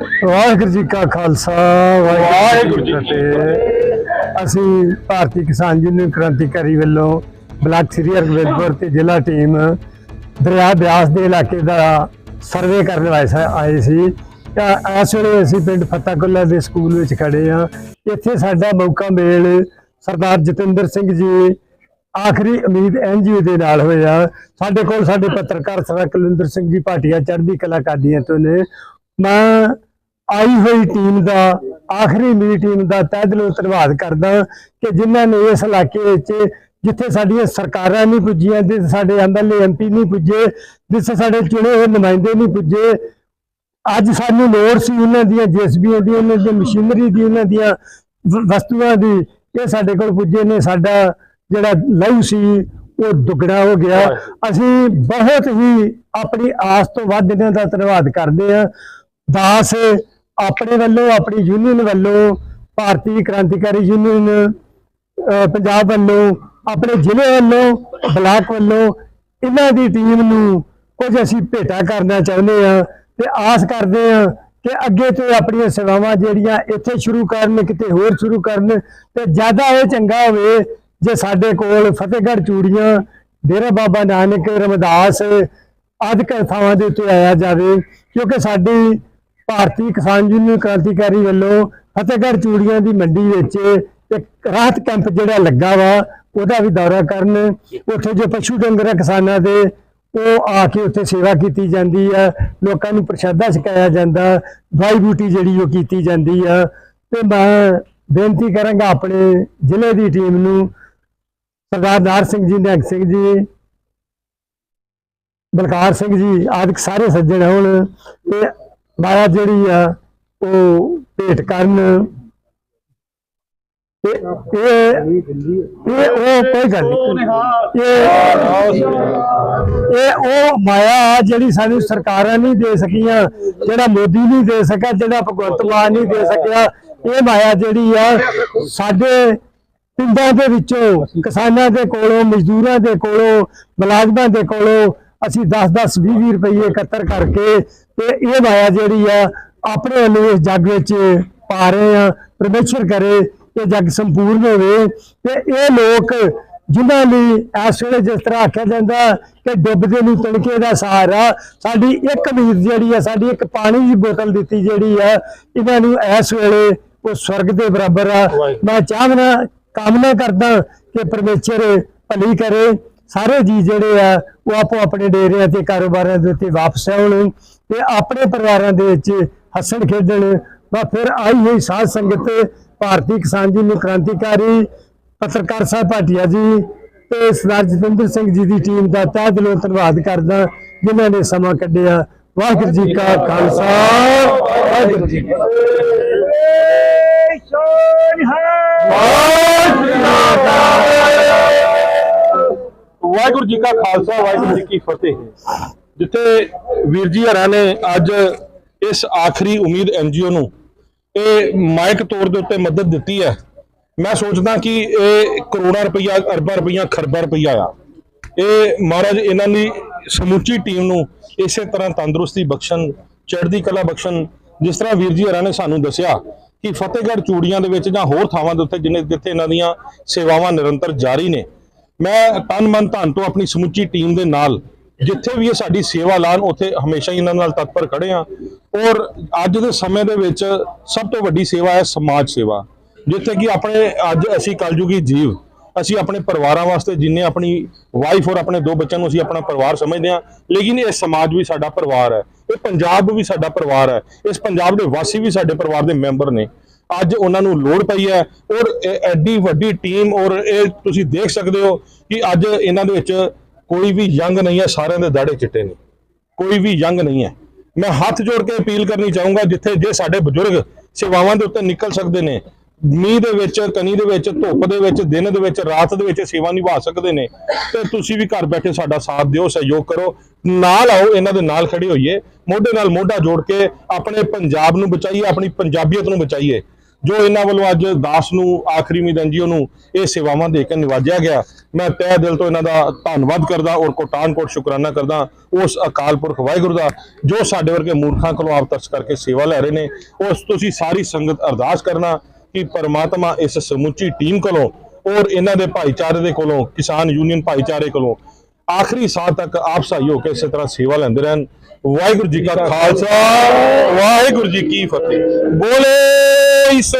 ਵਾਹਿਗੁਰੂ ਜੀ ਕਾ ਖਾਲਸਾ ਵਾਹਿਗੁਰੂ ਜੀ ਕੀ ਫਤਿਹ। ਅਸੀਂ ਭਾਰਤੀ ਕਿਸਾਨ ਯੂਨੀਅਨ ਕ੍ਰਾਂਤੀਕਾਰੀ ਵੱਲੋਂ ਬਲਾਕ ਸ੍ਰੀ ਹਰਗੋਬਿੰਦਪੁਰ ਤੇ ਜ਼ਿਲ੍ਹਾ ਟੀਮ ਦਰਿਆ ਬਿਆਸ ਦੇ ਇਲਾਕੇ ਦਾ ਸਰਵੇ ਕਰਨ ਆਏ ਸੀ। ਇਸ ਵੇਲੇ ਅਸੀਂ ਪਿੰਡ ਫਤਿਹਕੁੱਲਾ ਦੇ ਸਕੂਲ ਵਿੱਚ ਖੜੇ ਆ ਇੱਥੇ ਸਾਡਾ ਮੌਕਾ ਮੇਲ ਸਰਦਾਰ ਜਤਿੰਦਰ ਸਿੰਘ ਜੀ ਆਖਰੀ ਉਮੀਦ ਐਨਜੀਓ ਦੇ ਨਾਲ ਹੋਇਆ। ਸਾਡੇ ਕੋਲ ਸਾਡੇ ਪੱਤਰਕਾਰ ਸਰਦਾਰ ਕੁਲਵਿੰਦਰ ਸਿੰਘ ਜੀ ਭਾਟੀਆ ਚੜ੍ਹਦੀ ਕਲਾ ਕਾਦੀਆਂ ਤੋਂ ਨੇ। ਮੈਂ ਆਈ ਹੋਈ ਟੀਮ ਦਾ ਆਖਰੀ ਮੇਰੀ ਟੀਮ ਦਾ ਤਹਿ ਦਿਲੋਂ ਧੰਨਵਾਦ ਕਰਦਾ ਕਿ ਜਿਨ੍ਹਾਂ ਨੇ ਇਸ ਇਲਾਕੇ ਵਿੱਚ ਜਿੱਥੇ ਸਾਡੀਆਂ ਸਰਕਾਰਾਂ ਨਹੀਂ ਪੁੱਜੀਆਂ ਜਿੱਥੇ ਸਾਡੇ ਐਮਐਲਏ ਐਮਪੀ ਨਹੀਂ ਪੁੱਜੇ ਜਿੱਥੇ ਸਾਡੇ ਚੁਣੇ ਹੋਏ ਨੁਮਾਇੰਦੇ ਨਹੀਂ ਪੁੱਜੇ ਅੱਜ ਸਾਨੂੰ ਲੋੜ ਸੀ ਉਹਨਾਂ ਦੀਆਂ ਜੀਐਸਬੀ ਦੀ ਉਹਨਾਂ ਦੀ ਮਸ਼ੀਨਰੀ ਦੀ ਉਹਨਾਂ ਦੀਆਂ ਵਸਤੂਆਂ ਦੀ ਇਹ ਸਾਡੇ ਕੋਲ ਪੁੱਜੇ ਨੇ ਸਾਡਾ ਜਿਹੜਾ ਲਹੂ ਸੀ ਉਹ ਦੁੱਗਣਾ ਹੋ ਗਿਆ। ਅਸੀਂ ਬਹੁਤ ਹੀ ਆਪਣੀ ਆਸ ਤੋਂ ਵੱਧ ਇਹਨਾਂ ਦਾ ਧੰਨਵਾਦ ਕਰਦੇ ਹਾਂ। ਦਾਸ ਆਪਣੇ ਵੱਲੋਂ, ਆਪਣੀ ਯੂਨੀਅਨ ਵੱਲੋਂ, ਭਾਰਤੀ ਕ੍ਰਾਂਤੀਕਾਰੀ ਯੂਨੀਅਨ ਪੰਜਾਬ ਵੱਲੋਂ, ਆਪਣੇ ਜ਼ਿਲ੍ਹੇ ਵੱਲੋਂ, ਬਲਾਕ ਵੱਲੋਂ, ਇਹਨਾਂ ਦੀ ਟੀਮ ਨੂੰ ਕੁਝ ਅਸੀਂ ਭੇਟਾ ਕਰਨਾ ਚਾਹੁੰਦੇ ਆ ਤੇ ਆਸ ਕਰਦੇ ਆ ਕਿ ਅੱਗੇ ਤੋਂ ਆਪਣੀਆਂ ਸੇਵਾਵਾਂ ਜਿਹੜੀਆਂ ਇੱਥੇ ਸ਼ੁਰੂ ਕਰਨ, ਕਿਤੇ ਹੋਰ ਸ਼ੁਰੂ ਕਰਨ ਤੇ ਜ਼ਿਆਦਾ ਇਹ ਚੰਗਾ ਹੋਵੇ ਜੇ ਸਾਡੇ ਕੋਲ ਫਤਿਹਗੜ੍ਹ ਚੂੜੀਆਂ, ਡੇਰਾ ਬਾਬਾ ਨਾਨਕ, ਰਮਦਾਸ ਆਦਿ ਥਾਵਾਂ ਦੇ ਉੱਤੇ ਆਇਆ ਜਾਵੇ, ਕਿਉਂਕਿ ਸਾਡੀ ਭਾਰਤੀ ਕਿਸਾਨ ਯੂਨੀਅਨ ਕ੍ਰਾਂਤੀਕਾਰੀ ਵੱਲੋਂ ਫਤਿਹਗੜ੍ਹ ਚੂੜੀਆਂ ਦੀ ਮੰਡੀ ਵਿੱਚ ਇੱਕ ਰਾਹਤ ਕੈਂਪ ਜਿਹੜਾ ਲੱਗਾ ਵਾ, ਉਹਦਾ ਵੀ ਦੌਰਾ ਕਰਨ ਉੱਥੇ ਜੋ ਪਸ਼ੂ ਡੰਗਰ ਆ ਕਿਸਾਨਾਂ ਦੇ, ਉਹ ਆ ਕੇ ਉੱਥੇ ਸੇਵਾ ਕੀਤੀ ਜਾਂਦੀ ਆ, ਲੋਕਾਂ ਨੂੰ ਪ੍ਰਸ਼ਾਦਾ ਛਕਾਇਆ ਜਾਂਦਾ, ਦਵਾਈ ਬੂਟੀ ਜਿਹੜੀ ਉਹ ਕੀਤੀ ਜਾਂਦੀ ਆ। ਤੇ ਮੈਂ ਬੇਨਤੀ ਕਰਾਂਗਾ ਆਪਣੇ ਜ਼ਿਲ੍ਹੇ ਦੀ ਟੀਮ ਨੂੰ, ਸਰਦਾਰ ਨਾਰ ਸਿੰਘ ਜੀ, ਨਿਹੰਗ ਸਿੰਘ ਜੀ, ਬਲਕਾਰ ਸਿੰਘ ਜੀ ਆਦਿਕ ਸਾਰੇ ਸੱਜਣ ਹੋਣ ਤੇ ਮਾਇਆ ਜਿਹੜੀ ਆ, ਉਹ ਭੇਟ ਕਰਨ। ਤੇ ਇਹ ਇਹ ਉਹ ਕੋਈ ਗੱਲ ਨਹੀਂ। ਇਹ ਇਹ ਉਹ ਮਾਇਆ ਜਿਹੜੀ ਸਾਨੂੰ ਸਰਕਾਰਾਂ ਨਹੀਂ ਦੇ ਸਕੀਆਂ, ਜਿਹੜਾ ਮੋਦੀ ਨਹੀਂ ਦੇ ਸਕਿਆ ਜਿਹੜਾ ਭਗਵੰਤ ਮਾਨ ਨਹੀਂ ਦੇ ਸਕਿਆ ਇਹ ਮਾਇਆ ਜਿਹੜੀ ਆ, ਸਾਡੇ ਪਿੰਡਾਂ ਦੇ ਵਿੱਚੋਂ ਕਿਸਾਨਾਂ ਦੇ ਕੋਲੋਂ, ਮਜ਼ਦੂਰਾਂ ਦੇ ਕੋਲੋਂ, ਮੁਲਾਜ਼ਮਾਂ ਦੇ ਕੋਲੋਂ ਅਸੀਂ 10-10 20-20 ਰੁਪਏ ਇਕੱਤਰ ਕਰਕੇ ਤੇ ਇਹ ਮਾਇਆ ਜਿਹੜੀ ਆ ਆਪਣੇ ਵੱਲੋਂ ਇਸ ਜੱਗ ਵਿੱਚ ਪਾ ਰਹੇ ਆ ਪਰਮੇਸ਼ਰ ਕਰੇ ਇਹ ਜੱਗ ਸੰਪੂਰਨ ਹੋਵੇ। ਤੇ ਇਹ ਲੋਕ ਜਿਨ੍ਹਾਂ ਲਈ ਇਸ ਵੇਲੇ ਜਿਸ ਤਰ੍ਹਾਂ ਆਖਿਆ ਜਾਂਦਾ ਕਿ ਡੁੱਬਦੇ ਨੂੰ ਤਣਕੇ ਦਾ ਸਹਾਰਾ ਸਾਡੀ ਇੱਕ ਉਮੀਦ ਜਿਹੜੀ ਆ ਸਾਡੀ ਇੱਕ ਪਾਣੀ ਦੀ ਬੋਤਲ ਦਿੱਤੀ ਜਿਹੜੀ ਆ ਇਹਨਾਂ ਨੂੰ ਇਸ ਵੇਲੇ ਉਹ ਸਵਰਗ ਦੇ ਬਰਾਬਰ ਆ। ਮੈਂ ਚਾਹਨਾ ਕਾਮਨਾ ਕਰਦਾ ਕਿ ਪਰਮੇਸ਼ਰ ਭਲੀ ਕਰੇ। ਸਾਰੇ ਜੀ ਜਿਹੜੇ ਆ, ਉਹ ਆਪੋ ਆਪਣੇ ਡੇਰਿਆਂ ਤੇ ਕਾਰੋਬਾਰਾਂ ਦੇ ਉੱਤੇ ਵਾਪਸ ਆਉਣ ਤੇ ਆਪਣੇ ਪਰਿਵਾਰਾਂ ਦੇ ਵਿੱਚ ਹੱਸਣ ਖੇਡਣ। ਵਾ ਫਿਰ ਆਈ ਹੋਈ ਸਾਧ ਸੰਗਤ, ਭਾਰਤੀ ਕਿਸਾਨ ਜੀ ਨੂੰ ਕ੍ਰਾਂਤੀਕਾਰੀ ਪੱਤਰਕਾਰ ਸਾਹਿਬ ਭਾਟੀਆ ਜੀ ਤੇ ਸਰਦਾਰ ਜਤਿੰਦਰ ਸਿੰਘ ਜੀ ਦੀ ਟੀਮ ਦਾ ਤਹਿ ਦਿਲੋਂ ਧੰਨਵਾਦ ਕਰਦਾ, ਜਿਨ੍ਹਾਂ ਨੇ ਸਮਾਂ ਕੱਢਿਆ। ਵਾਹਿਗੁਰੂ ਜੀ ਕਾ ਖਾਲਸਾ, ਵਾਹਿਗੁਰੂ ਜੀ ਵਾਹਿਗੁਰੂ ਜੀ ਕਾ ਖਾਲਸਾ, ਵਾਹਿਗੁਰੂ ਜੀ ਕੀ ਫਤਿਹ। ਜਿੱਥੇ ਵੀਰ ਜੀ ਹਰਾਂ ਨੇ ਅੱਜ ਇਸ ਆਖਰੀ ਉਮੀਦ ਐਨਜੀਓ ਨੂੰ ਇਹ ਮਾਇਕ ਤੌਰ ਦੇ ਉੱਤੇ ਮਦਦ ਦਿੱਤੀ ਹੈ। ਮੈਂ ਸੋਚਦਾ ਕਿ ਇਹ ਕਰੋੜਾਂ ਰੁਪਈਆ, ਅਰਬਾਂ ਰੁਪਈਆ, ਖਰਬਾਂ ਰੁਪਈਆ ਆ। ਇਹ ਮਹਾਰਾਜ ਇਹਨਾਂ ਦੀ ਸਮੁੱਚੀ ਟੀਮ ਨੂੰ ਇਸੇ ਤਰ੍ਹਾਂ ਤੰਦਰੁਸਤੀ ਬਖਸ਼ਣ, ਚੜ੍ਹਦੀ ਕਲਾ ਬਖਸ਼ਣ, ਜਿਸ ਤਰ੍ਹਾਂ ਵੀਰ ਜੀ ਹਰਾਂ ਨੇ ਸਾਨੂੰ ਦੱਸਿਆ ਕਿ ਫਤਿਹਗੜ੍ਹ ਚੂੜੀਆਂ ਦੇ ਵਿੱਚ ਜਾਂ ਹੋਰ ਥਾਵਾਂ ਦੇ ਉੱਤੇ ਜਿੰਨੇ ਜਿੱਥੇ ਇਹਨਾਂ ਦੀਆਂ ਸੇਵਾਵਾਂ ਨਿਰੰਤਰ ਜਾਰੀ ਨੇ ਮੈਂ ਤਨ ਮਨ ਧਨ ਤੋਂ ਆਪਣੀ ਸਮੁੱਚੀ ਟੀਮ ਦੇ ਨਾਲ ਜਿੱਥੇ ਵੀ ਇਹ ਸਾਡੀ ਸੇਵਾ ਲਾਣ ਉੱਥੇ ਹਮੇਸ਼ਾ ਹੀ ਇਹਨਾਂ ਨਾਲ ਤਤਪਰ ਖੜੇ ਆ ਔਰ ਅੱਜ ਦੇ ਸਮੇਂ ਦੇ ਵਿੱਚ ਸਭ ਤੋਂ ਵੱਡੀ ਸੇਵਾ ਹੈ ਸਮਾਜ ਸੇਵਾ, ਜਿੱਥੇ ਕਿ ਆਪਣੇ ਅੱਜ ਅਸੀਂ ਕਲਯੁਗੀ ਜੀਵ, ਅਸੀਂ ਆਪਣੇ ਪਰਿਵਾਰਾਂ ਵਾਸਤੇ ਜਿੰਨੇ ਆਪਣੀ ਵਾਈਫ ਔਰ ਆਪਣੇ ਦੋ ਬੱਚਿਆਂ ਨੂੰ ਅਸੀਂ ਆਪਣਾ ਪਰਿਵਾਰ ਸਮਝਦੇ ਹਾਂ, ਲੇਕਿਨ ਇਹ ਸਮਾਜ ਵੀ ਸਾਡਾ ਪਰਿਵਾਰ ਹੈ, ਇਹ ਪੰਜਾਬ ਵੀ ਸਾਡਾ ਪਰਿਵਾਰ ਹੈ, ਇਸ ਪੰਜਾਬ ਦੇ ਵਾਸੀ ਵੀ ਸਾਡੇ ਪਰਿਵਾਰ ਦੇ ਮੈਂਬਰ ਨੇ। ਅੱਜ ਉਹਨਾਂ ਨੂੰ ਲੋੜ ਪਈ ਹੈ ਔਰ ਐਡੀ ਵੱਡੀ ਟੀਮ ਔਰ ਇਹ ਤੁਸੀਂ ਦੇਖ ਸਕਦੇ ਹੋ ਕਿ ਅੱਜ ਇਹਨਾਂ ਦੇ ਵਿੱਚ ਕੋਈ ਵੀ ਯੰਗ ਨਹੀਂ ਹੈ, ਸਾਰਿਆਂ ਦੇ ਦਾੜੇ ਚਿੱਟੇ ਨੇ। ਕੋਈ ਵੀ ਯੰਗ ਨਹੀਂ ਹੈ। ਮੈਂ ਹੱਥ ਜੋੜ ਕੇ ਅਪੀਲ ਕਰਨੀ ਚਾਹੂੰਗਾ, ਜਿੱਥੇ ਜੇ ਸਾਡੇ ਬਜ਼ੁਰਗ ਸੇਵਾਵਾਂ ਦੇ ਉੱਤੇ ਨਿਕਲ ਸਕਦੇ ਨੇ, ਮੀਂਹ ਦੇ ਵਿੱਚ ਕਨੀ ਦੇ ਵਿੱਚ, ਧੁੱਪ ਦੇ ਵਿੱਚ, ਦਿਨ ਦੇ ਵਿੱਚ, ਰਾਤ ਦੇ ਵਿੱਚ ਸੇਵਾ ਨਿਭਾ ਸਕਦੇ ਨੇ, ਤੇ ਤੁਸੀਂ ਵੀ ਘਰ ਬੈਠੇ ਸਾਡਾ ਸਾਥ ਦਿਓ, ਸਹਿਯੋਗ ਕਰੋ। ਨਾਲ ਆਓ, ਇਹਨਾਂ ਦੇ ਨਾਲ ਖੜੇ ਹੋਈਏ। ਮੋਢੇ ਨਾਲ ਮੋਢਾ ਜੋੜ ਕੇ ਆਪਣੇ ਪੰਜਾਬ ਨੂੰ ਬਚਾਈਏ, ਆਪਣੀ ਪੰਜਾਬੀਅਤ ਨੂੰ ਬਚਾਈਏ। ਜੋ ਇਹਨਾਂ ਵੱਲੋਂ ਅੱਜ ਦਾਸ ਨੂੰ, ਆਖਰੀ ਉਮੀਦ ਐਨਜੀਓ ਨੂੰ ਇਹ ਸੇਵਾਵਾਂ ਦੇ ਕੇ ਨਿਵਾਜਿਆ ਗਿਆ। ਮੈਂ ਤਹਿ ਦਿਲ ਤੋਂ ਇਹਨਾਂ ਦਾ ਧੰਨਵਾਦ ਕਰਦਾ ਔਰ ਕੋਟਾਨ-ਕੋਟ ਸ਼ੁਕਰਾਨਾ ਕਰਦਾ ਉਸ ਅਕਾਲ ਪੁਰਖ ਵਾਹਿਗੁਰੂ ਦਾ, ਜੋ ਸਾਡੇ ਵਰਗੇ ਮੂਰਖਾਂ ਕੋਲੋਂ ਆਪ ਤਰਸ ਕਰਕੇ ਸੇਵਾ ਲੈ ਰਹੇ ਨੇ। ਉਸ ਤੁਸੀਂ ਸਾਰੀ ਸੰਗਤ ਅਰਦਾਸ ਕਰਨਾ ਕਿ ਪਰਮਾਤਮਾ ਇਸ ਸਮੁੱਚੀ ਟੀਮ ਕੋਲੋਂ ਔਰ ਇਹਨਾਂ ਦੇ ਭਾਈਚਾਰੇ ਦੇ ਕੋਲੋਂ, ਕਿਸਾਨ ਯੂਨੀਅਨ ਭਾਈਚਾਰੇ ਕੋਲੋਂ ਆਖਰੀ ਸਾਹ ਤੱਕ ਆਪ ਸਹੀ ਹੋ ਕੇ ਇਸੇ ਤਰ੍ਹਾਂ ਸੇਵਾ ਲੈਂਦੇ ਰਹਿਣ। ਵਾਹਿਗੁਰੂ ਜੀ ਕਾ ਖਾਲਸਾ, ਵਾਹਿਗੁਰੂ ਜੀ ਕੀ ਫਤਿਹ। ਬੋਲੇ! ਸੋ